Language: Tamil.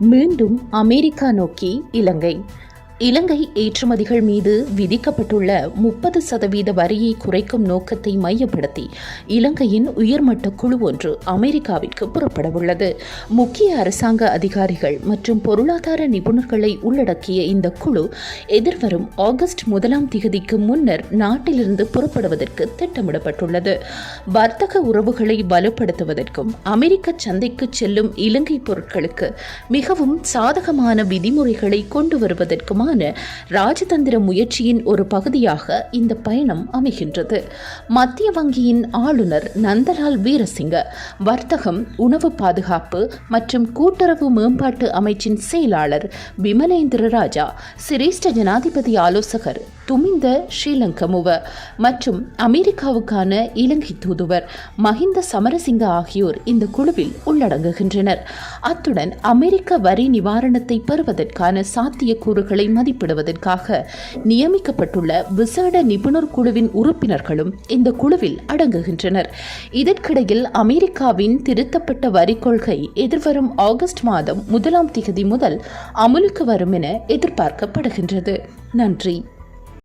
மீண்டும் அமெரிக்கா நோக்கி இலங்கை. இலங்கை ஏற்றுமதிகள் மீது விதிக்கப்பட்டுள்ள முப்பது சதவீத வரியை குறைக்கும் நோக்கத்தை மையப்படுத்தி இலங்கையின் உயர்மட்ட குழு ஒன்று அமெரிக்காவிற்கு புறப்படவுள்ளது. முக்கிய அரசாங்க அதிகாரிகள் மற்றும் பொருளாதார நிபுணர்களை உள்ளடக்கிய இந்த குழு எதிர்வரும் ஆகஸ்ட் முதலாம் திகதிக்கு முன்னர் நாட்டிலிருந்து புறப்படுவதற்கு திட்டமிடப்பட்டுள்ளது. வர்த்தக உறவுகளை பலப்படுத்துவதற்கும் அமெரிக்க சந்தைக்கு செல்லும் இலங்கை பொருட்களுக்கு மிகவும் சாதகமான விதிமுறைகளை கொண்டு வருவதற்குமான ராஜதந்திர முயற்சியின் ஒரு பகுதியாக இந்த பயணம் அமைகின்றது. மத்திய வங்கியின் ஆளுநர் நந்தலால் வீரசிங்க வர்த்தகம் உணவு பாதுகாப்பு மற்றும் கூட்டுறவு மேம்பாட்டு அமைச்சின் செயலாளர் விமலேந்திர ராஜா சிரேஷ்ட ஜனாதிபதி ஆலோசகர் துமிந்த ஸ்ரீலங்கமுவ மற்றும் அமெரிக்காவுக்கான இலங்கை தூதுவர் மஹிந்த சமரசிங்க ஆகியோர் இந்த குழுவில் உள்ளடங்குகின்றனர். அத்துடன் அமெரிக்க வரி நிவாரணத்தை பெறுவதற்கான சாத்தியக்கூறுகளை மதிப்பிடுவதற்காக நியமிக்கப்பட்டுள்ள விசேட நிபுணர் குழுவின் உறுப்பினர்களும் இந்த குழுவில் அடங்குகின்றனர். இதற்கிடையில் அமெரிக்காவின் திருத்தப்பட்ட வரி கொள்கை எதிர்வரும் ஆகஸ்ட் மாதம் முதலாம் திகதி முதல் அமலுக்கு வரும் என எதிர்பார்க்கப்படுகின்றது. நன்றி.